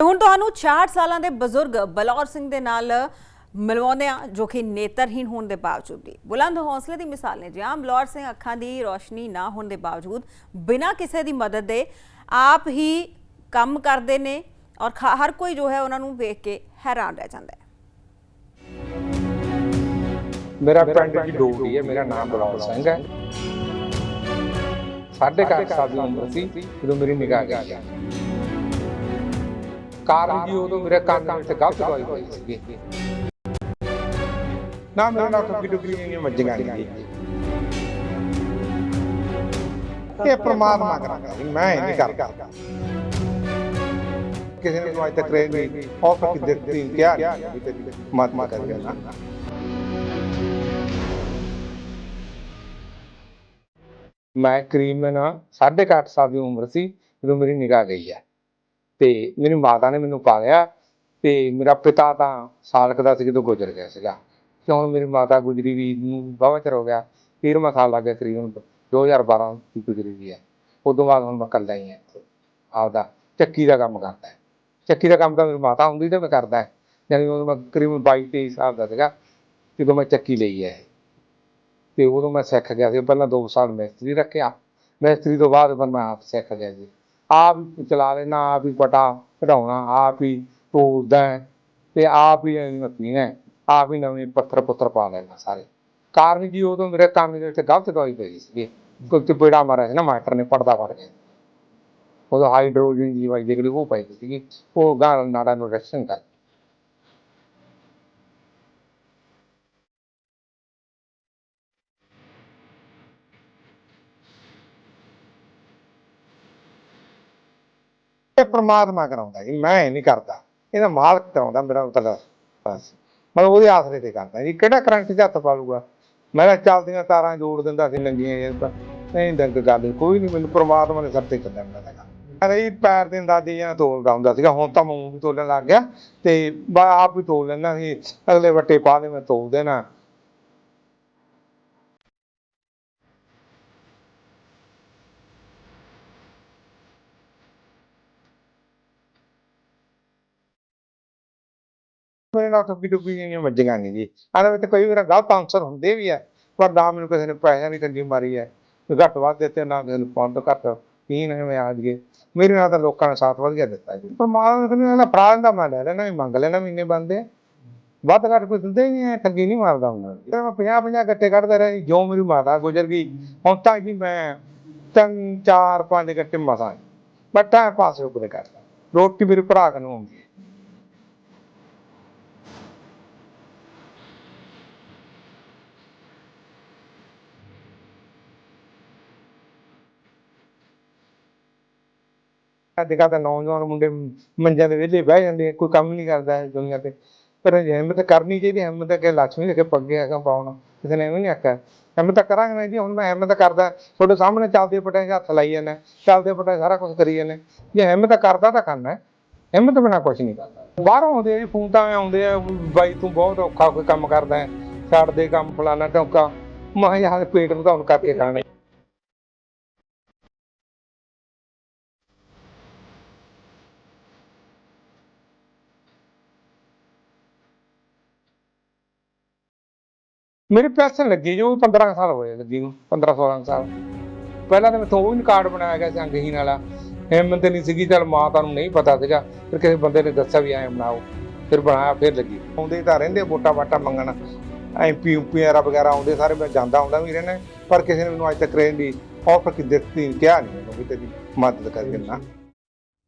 ਹੁਣ ਤੁਹਾਨੂੰ 66 ਸਾਲਾਂ ਦੇ ਬਜ਼ੁਰਗ ਬਲੌਰ ਸਿੰਘ ਦੇ ਨਾਲ ਮਿਲਵਾਉਂਦੇ ਆ ਜੋ ਕਿ ਨੇਤਰਹੀਨ ਹੋਣ ਦੇ ਬਾਵਜੂਦ ਵੀ। ਬੁਲੰਦ ਹੌਸਲੇ ਦੀ ਮਿਸਾਲ ਨੇ ਜਿਹਾਂ ਬਲੌਰ ਸਿੰਘ ਅੱਖਾਂ ਦੀ ਰੋਸ਼ਨੀ ਨਾ ਹੋਣ ਦੇ ਬਾਵਜੂਦ ਬਿਨਾਂ ਕਿਸੇ ਦੀ ਮਦਦ ਦੇ ਆਪ ਹੀ ਕੰਮ ਕਰਦੇ ਨੇ ਔਰ ਖਾ- ਹਰ ਕੋਈ ਜੋ ਹੈ ਉਹਨਾਂ ਨੂੰ ਵੇਖ ਕੇ ਹੈਰਾਨ ਰਹਿ ਜਾਂਦਾ ਹੈ। ਮੇਰਾ ਪਿੰਡ ਜੀ ਡੋਗਰੀ ਹੈ, ਮੇਰਾ ਨਾਮ ਬਲੌਰ ਸਿੰਘ ਹੈ। ਸਾਢੇ ਕੁ ਸਾਲ ਦੀ ਉਮਰ ਸੀ, ਜਦੋਂ ਮੇਰੀ ਨਿਗਾਹ ਗਈ ਕਾਰਨ ਜੀ ਉਦੋਂ ਮੇਰੇ ਕੰਨ ਵਿੱਚ ਗਲਤ ਦਵਾਈ ਹੋਈ ਸੀ ਨਾ ਮੇਰੇ ਨਾਲ ਟੁੱਕੀ ਟੁੱਕੀ ਨਹੀਂ ਮੱਜੀਆਂ ਗਈ ਇਹ ਪ੍ਰਮਾਤਮਾ ਕਰਾਂਗਾ ਮੈਂ ਇਹ ਨਹੀਂ ਕਰਦਾ। ਕਿਸੇ ਨੇ ਅੱਜ ਤੱਕ ਨਹੀਂ ਆਫਰ ਕਿ ਦਿੱਤੀ ਨਹੀਂ ਵੀ ਤੇਰੀ ਮਾਤਮਾ ਕਰ ਗਿਆ ਨਾ। ਮੈਂ ਕਰੀਬਨ ਸਾਢੇ ਕੁ ਅੱਠ ਸਾਲ ਦੀ ਉਮਰ ਸੀ ਜਦੋਂ ਮੇਰੀ ਨਿਗਾਹ ਗਈ ਹੈ। ਤੇ ਮੇਰੀ ਮਾਤਾ ਨੇ ਮੈਨੂੰ ਪਾਲਿਆ ਤੇ ਮੇਰਾ ਪਿਤਾ ਤਾਂ ਸਾਲਕ ਦਾ ਸੀ ਜਦੋਂ ਗੁਜ਼ਰ ਗਿਆ ਸੀਗਾ। ਤੇ ਹੁਣ ਮੇਰੀ ਮਾਤਾ ਗੁਜਰੀ ਵੀ ਨੂੰ ਬਹੁਤ ਚਿਰ ਹੋ ਗਿਆ 13ਵਾਂ ਸਾਲ ਲੱਗ ਗਿਆ ਕਰੀਬਨ 2012 ਦੀ ਗੁਜਰੀ ਵੀ ਹੈ। ਉਦੋਂ ਬਾਅਦ ਹੁਣ ਮੈਂ ਇਕੱਲਾ ਹੀ ਹਾਂ ਆਪਦਾ ਚੱਕੀ ਦਾ ਕੰਮ ਕਰਦਾ। ਚੱਕੀ ਦਾ ਕੰਮ ਤਾਂ ਮੇਰੀ ਮਾਤਾ ਹੁੰਦੀ ਤੇ ਮੈਂ ਕਰਦਾ। ਹੈ। ਯਾਨੀ ਉਦੋਂ ਮੈਂ ਕਰੀਬਨ 22 23 ਸਾਲ ਦਾ ਸੀਗਾ, ਜਦੋਂ ਮੈਂ ਚੱਕੀ ਲਈ ਹੈ ਤੇ ਉਦੋਂ ਮੈਂ ਸਿੱਖ ਗਿਆ ਸੀ। ਪਹਿਲਾਂ 2 ਸਾਲ ਮਿਸਤਰੀ ਰੱਖਿਆ। ਮਿਸਤਰੀ ਤੋਂ ਬਾਅਦ ਫਿਰ ਮੈਂ ਆਪ ਸਿੱਖ ਗਿਆ ਜੀ। ਆਪ ਹੀ ਚਲਾ ਲੈਣਾ, ਆਪ ਹੀ ਪਟਾ ਕਢਾਉਣਾ, ਆਪ ਹੀ ਤੋੜਦਾ ਤੇ ਆਪ ਹੀ ਮੱਤੀਆਂ ਆਪ ਹੀ ਨਵੇਂ ਪੱਥਰ ਪੁੱਤਰ ਪਾ ਲੈਣਾ ਸਾਰੇ। ਕਾਰਨ ਜੀ ਉਦੋਂ ਮੇਰੇ ਕੰਮ ਦੇ ਵਿੱਚ ਗਲਤ ਦਵਾਈ ਪਈ ਸੀ ਕੋਈ ਬੇੜਾ ਮਾਰਿਆ ਸੀ ਨਾ, ਮਾਸਟਰ ਨੇ ਪੜਦਾ ਫੜ ਕੇ। ਉਦੋਂ ਹਾਈਡਰੋਜਨ ਦੀ ਦਵਾਈ ਜਿਹੜੀ ਉਹ ਪਈ ਸੀ ਉਹ ਗਾਂ ਨਾੜਾ ਨੂੰ ਰੈਕਸ਼ਨ ਕਰ ਇਹ ਪ੍ਰਮਾਤਮਾ ਕਰਾਉਂਦਾ ਜੀ, ਮੈਂ ਇਹ ਨਹੀਂ ਕਰਦਾ। ਇਹਦਾ ਮਾਲਕ ਕਰਾਉਂਦਾ ਮੇਰਾ ਮਤਲਬ ਬਸ। ਮੈਂ ਉਹਦੇ ਆਸਰੇ ਤੇ ਕਰਦਾ ਜੀ। ਕਿਹੜਾ ਕਰੰਟ 'ਚ ਹੱਥ ਪਾਲੂਗਾ ਮੈਂ ਤਾਂ ਚੱਲਦੀਆਂ ਤਾਰਾਂ ਜੋੜ ਦਿੰਦਾ ਸੀ ਨੰਗੀਆਂ ਇਹ ਤਾਂ। ਨਹੀਂ ਦੰਗ ਗੱਲ, ਕੋਈ ਨਹੀਂ ਮੈਨੂੰ ਪ੍ਰਮਾਤਮਾ ਦੇ ਸਭ ਤੇ ਚੱਲਦਾ ਮੇਰਾ ਤਾਂ ਅਰੇ ਪੈਰ ਦੇ ਅੰਦਾਜ਼ੇ ਜਾਂ ਤੋਲਦਾ ਹੁੰਦਾ ਸੀਗਾ। ਹੁਣ ਤਾਂ ਮੂੰਹ ਵੀ ਤੋਲਣ ਲੱਗ ਗਿਆ ਤੇ ਆਪ ਵੀ ਤੋਲ ਲੈਂਦਾ ਸੀ। ਅਗਲੇ ਵੱਟੇ ਪਾ ਦੇ, ਮੈਂ ਤੋਲ ਦੇਣਾ। ਮੇਰੇ ਨਾਲ ਟੁੱਕੀ ਟੁੱਕੀ ਜਿਹੀਆਂ ਵੱਜੀਆਂ ਨਹੀਂ ਜੀ। ਆਦੇ ਵਿੱਚ ਕਈ ਵਾਰ ਗਲਤ ਆਨਸਰ ਹੁੰਦੇ ਵੀ ਆ ਪਰ ਨਾ ਮੈਨੂੰ ਕਿਸੇ ਨੇ ਪੈਸਿਆਂ ਦੀ ਤੰਗੀ ਮਾਰੀ ਹੈ ਘੱਟ ਵੱਧ ਦਿੱਤੇ ਨਾ ਕਿਸੇ ਨੂੰ ਪੌਂਡ ਤੋਂ ਘੱਟ ਕੀ ਨਹੀਂ ਮੈਂ ਆ ਜਗੇ ਮੇਰੇ ਨਾਲ ਤਾਂ ਲੋਕਾਂ ਨੇ ਸਾਥ ਵਧੀਆ ਦਿੱਤਾ ਜੀ। ਪਰ ਮਾਂ ਨੇ ਕਹਿੰਦਾ ਫਰਾਜ ਦਾ ਮੈਂ ਲੈ ਲੈਣਾ ਵੀ ਮੰਗ ਲੈਣਾ ਮਹੀਨੇ ਬੰਦੇ ਵੱਧ ਘੱਟ ਕੋਈ ਦਿੰਦੇ ਹੀ ਨਹੀਂ ਹੈ ਠੱਗੀ ਨਹੀਂ ਮਾਰਦਾ ਹੁੰਦਾ ਤੇ ਮੈਂ 50 50 ਗੱਟੇ ਕੱਢਦਾ ਰਿਹਾ ਜੀ, ਜੋ ਮੇਰੀ ਮਾਤਾ ਗੁਜ਼ਰ ਗਈ। ਹੁਣ ਤਾਂ ਜੀ ਮੈਂ ਤਿੰਨ ਚਾਰ ਪੰਜ ਗੱਟੇ ਮਸਾਂ ਮੈਂ ਪਾਸੇ ਪਾਸ ਕਰਦਾ। ਰੋਟੀ ਮੇਰੇ ਭਰਾ ਕਨੂੰ ਆਉਂਦੀ। ਅੱਜ ਕੱਲ੍ਹ ਤਾਂ ਨੌਜਵਾਨ ਮੁੰਡੇ ਮੰਜਿਆਂ ਦੇ ਵਿਹਲੇ ਬਹਿ ਜਾਂਦੇ ਆ, ਕੋਈ ਕੰਮ ਨਹੀਂ ਕਰਦਾ ਹੈ ਦੁਨੀਆ ਤੇ। ਪਰ ਇਹ ਹਿੰਮਤ ਕਰਨੀ ਚਾਹੀਦੀ ਹੈ, ਹਿੰਮਤ ਕਿ ਲక్ష్ਮੀ ਦੇ ਕੇ ਪੱਗੇ ਹੈਗਾ ਪਾਉਣਾ। ਕਿਸੇ ਨੇ ਵੀ ਨਹੀਂ ਆਖਿਆ। ਹਿੰਮਤ ਕਰਾਂਗੇ ਨਾ ਜੀ ਹੁਣ ਮੈਂ ਹਿੰਮਤ ਕਰਦਾ ਤੁਹਾਡੇ ਸਾਹਮਣੇ ਚੱਲਦੇ ਪਟੇ ਹੱਥ ਲਾਈ ਜਾਂਦਾ ਚੱਲਦੇ ਪਟੇ ਸਾਰਾ ਕੁਝ ਕਰੀ ਜਾਂਦੇ। ਜੇ ਹਿੰਮਤ ਕਰਦਾ ਤਾਂ ਕਰਨਾ ਹੈ। ਹਿੰਮਤ ਬਿਨਾ ਕੁਝ ਨਹੀਂ ਕਰਦਾ। ਬਾਹਰੋਂ ਆਉਂਦੇ ਆ ਜੀ ਫੋਨ ਤਾਂ ਆਉਂਦੇ ਆ ਬਾਈ ਤੂੰ ਬਹੁਤ ਔਖਾ ਕੋਈ ਕੰਮ ਕਰਦਾ ਹੈ ਛੱਡ ਦੇ ਕੰਮ ਫਲਾਣਾ ਟੌਂਕਾ ਮੈਂ ਯਾਰ ਪੇਟ ਵਧਾਉਣ ਕਰਕੇ ਖਾਣਾ। ਮੇਰੀ ਪੈਨਸ਼ਨ ਲੱਗੀ ਜੋ 15 ਸਾਲ ਹੋਏ ਲੱਗੀ ਨੂੰ 15 16 ਸਾਲ। ਪਹਿਲਾਂ ਤਾਂ ਮੈਥੋਂ ਉਹ ਵੀ ਕਾਰਡ ਬਣਾਇਆ ਗਿਆ ਸੀ ਅੰਗਹੀਨ ਵਾਲਾ। ਹਿੰਮਤ ਨਹੀਂ ਸੀਗੀ, ਚਲ ਮਾਂ ਤੁਹਾਨੂੰ ਨਹੀਂ ਪਤਾ ਸੀਗਾ, ਫਿਰ ਕਿਸੇ ਬੰਦੇ ਨੇ ਦੱਸਿਆ ਵੀ ਐਂ ਬਣਾਓ, ਫਿਰ ਬਣਾਇਆ, ਫਿਰ ਲੱਗੀ। ਆਉਂਦੇ ਤਾਂ ਰਹਿੰਦੇ ਵੋਟਾਂ ਵਾਟਾਂ ਮੰਗਣ। ਐਮਪੀ ਯੂਪੀ ਵਗੈਰਾ ਵਗੈਰਾ ਆਉਂਦੇ, ਸਾਰੇ ਮੈਂ ਜਾਂਦਾ ਹੁੰਦਾ ਵੀ ਰਹਿਣਾ ਪਰ ਕਿਸੇ ਨੇ ਮੈਨੂੰ ਅੱਜ ਤੱਕ ਰਹਿਣ ਦੀ ਆਫਰ ਕਿ ਦਿੱਤੀ, ਕਿਹਾ ਨਹੀਂ ਮੈਨੂੰ ਵੀ ਤੇਰੀ ਮਦਦ ਕਰਕੇ ਨਾ।